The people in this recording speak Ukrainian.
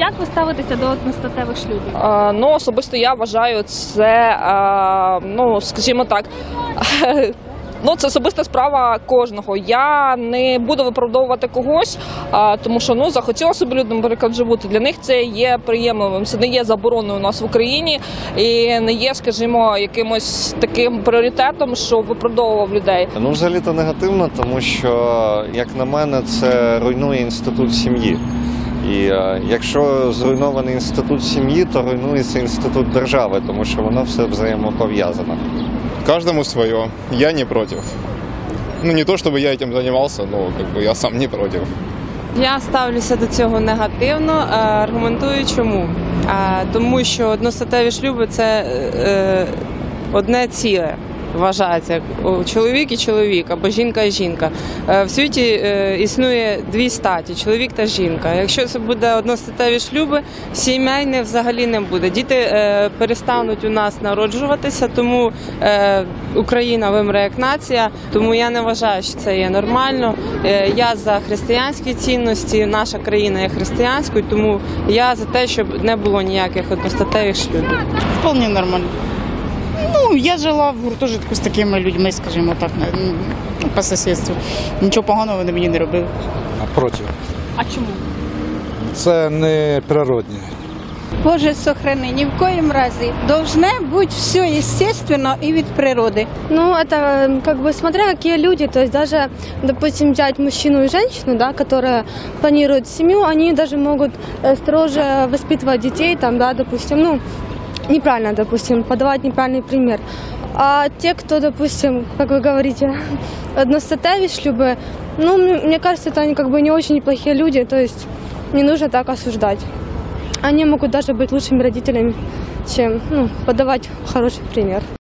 Як ви ставитеся до одностатевих шлюбів? Е, Ну, особисто я вважаю це, е, ну, скажімо так. Ну, це особиста справа кожного. Я не буду виправдовувати когось, а, тому що ну захотіла собі люди, наприклад, живути. Для них це є приємливим. Це не є забороною у нас в Україні і не є, скажімо, якимось таким пріоритетом, що виправдовував людей. Ну, взагалі-то негативно, тому що, як на мене, це руйнує інститут сім'ї. І е, якщо зруйнований інститут сім'ї, то руйнується інститут держави, тому що воно все взаємопов'язано. Каждому свое. Я не против. Ну, не то, чтобы я этим занимался, но как бы я сам не против. Я ставлюся до цього негативно, е, аргументую чому. Е, Тому що одностатеві шлюби це е, одне ціле. Вважається чоловік і чоловік або жінка і жінка. Е, В світі е, існує дві статі чоловік та жінка. Якщо це буде одностатеві шлюби, сімейне взагалі не буде. Діти е, перестануть у нас народжуватися, тому Україна вимре як нація. Тому я не вважаю, що це є нормально. Я за християнські цінності. Наша країна є християнською, тому я за те, щоб не було ніяких одностатевих шлюбів. Вполне нормально. Ну, я жила в гуртожитку з такими людьми, скажімо так, ну, по сусідству. Нічого поганого вони мені не робили. Проти. А чому? Це не природне. Боже, сохрани, ни в коем разе. Должно быть все естественно и від природы. Ну, это м, как бы смотря какие люди, то есть даже, допустим, взять мужчину и женщину, да, которые планируют семью, они даже могут э, строже воспитывать детей, там, да, допустим, ну, неправильно, допустим, подавать неправильный пример. А те, кто, допустим, как вы говорите, одностатевые шлюбы, ну, мне мне кажется, это они как бы не очень неплохие люди, то есть не нужно так осуждать. Они могут даже быть лучшими родителями, чем ну, подавать хороший пример.